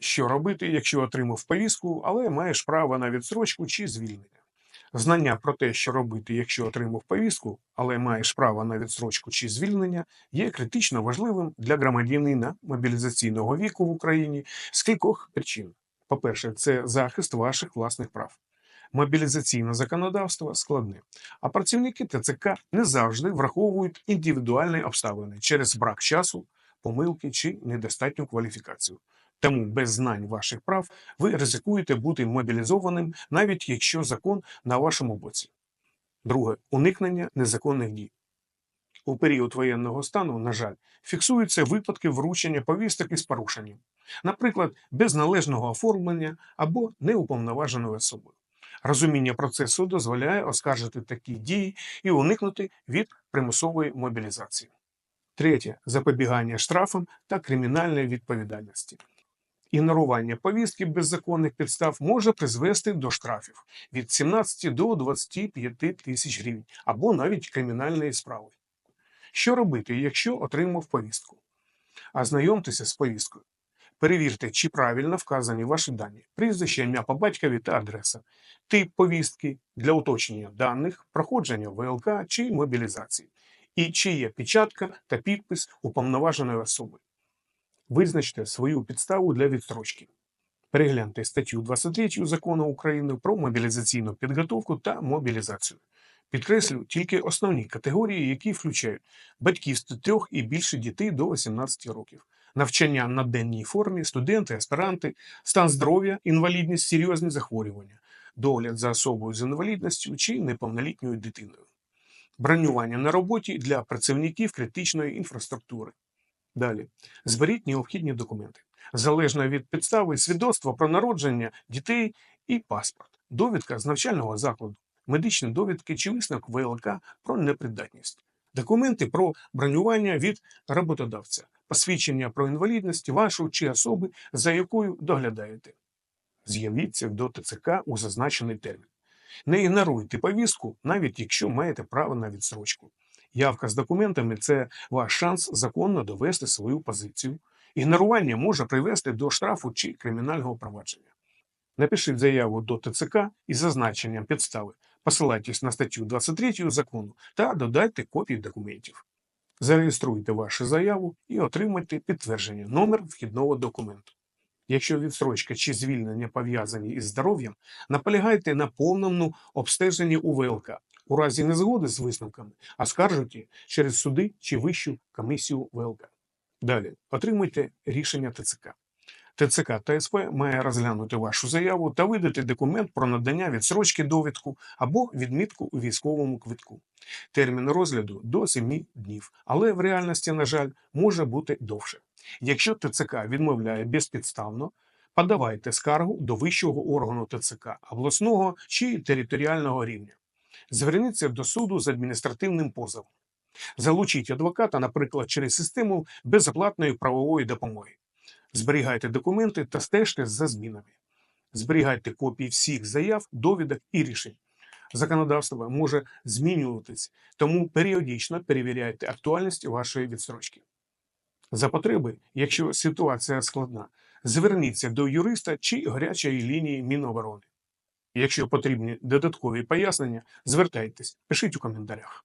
Що робити, якщо отримав повістку, але маєш право на відсрочку чи звільнення? Знання про те, що робити, якщо отримав повістку, але маєш право на відсрочку чи звільнення, є критично важливим для громадянина мобілізаційного віку в Україні з кількох причин. По-перше, це захист ваших власних прав. Мобілізаційне законодавство складне, а працівники ТЦК не завжди враховують індивідуальні обставини через брак часу, помилки чи недостатню кваліфікацію. Тому без знань ваших прав ви ризикуєте бути мобілізованим, навіть якщо закон на вашому боці. Друге уникнення незаконних дій. У період воєнного стану, на жаль, фіксуються випадки вручення повісток із порушенням, наприклад, без належного оформлення або неуповноваженою особою. Розуміння процесу дозволяє оскаржити такі дії і уникнути від примусової мобілізації. Третє запобігання штрафам та кримінальної відповідальності. Ігнорування повістки без законних підстав може призвести до штрафів від 17 до 25 тисяч гривень або навіть кримінальної справи. Що робити, якщо отримав повістку? Ознайомтеся з повісткою. Перевірте, чи правильно вказані ваші дані, прізвище, ім'я по батькові та адреса, тип повістки для уточнення даних, проходження ВЛК чи мобілізації, і чи є печатка та підпис уповноваженої особи. Визначте свою підставу для відстрочки. Перегляньте статтю 23 закону України про мобілізаційну підготовку та мобілізацію. Підкреслю тільки основні категорії, які включають батьківство трьох і більше дітей до 18 років, навчання на денній формі, студенти, аспіранти, стан здоров'я, інвалідність, серйозні захворювання, догляд за особою з інвалідністю чи неповнолітньою дитиною, бронювання на роботі для працівників критичної інфраструктури. Далі зберіть необхідні документи, залежно від підстави, свідоцтво про народження дітей і паспорт, довідка з навчального закладу, медичні довідки чи висновок ВЛК про непридатність, документи про бронювання від роботодавця, посвідчення про інвалідність вашу чи особи, за якою доглядаєте. З'явіться до ТЦК у зазначений термін. Не ігноруйте повістку, навіть якщо маєте право на відсрочку. Явка з документами це ваш шанс законно довести свою позицію. Ігнорування може привести до штрафу чи кримінального провадження. Напишіть заяву до ТЦК із зазначенням підстави, посилайтесь на статтю 23 закону та додайте копії документів. Зареєструйте вашу заяву і отримайте підтвердження номер вхідного документу. Якщо відстрочка чи звільнення пов'язані із здоров'ям, наполягайте на повному обстеженні у ВЛК. У разі незгоди з висновками оскаржуйте через суди чи вищу комісію ВЛК. Далі отримуйте рішення ТЦК. ТЦК та СП має розглянути вашу заяву та видати документ про надання відсрочки довідку або відмітку у військовому квитку. Термін розгляду до 7 днів, але в реальності, на жаль, може бути довше. Якщо ТЦК відмовляє безпідставно, подавайте скаргу до вищого органу ТЦК, обласного чи територіального рівня. Зверніться до суду з адміністративним позовом. Залучіть адвоката, наприклад, через систему безоплатної правової допомоги. Зберігайте документи та стежте за змінами. Зберігайте копії всіх заяв, довідок і рішень. Законодавство може змінюватись, тому періодично перевіряйте актуальність вашої відстрочки. За потреби, якщо ситуація складна, зверніться до юриста чи гарячої лінії Міноборони. Якщо потрібні додаткові пояснення, звертайтесь, пишіть у коментарях.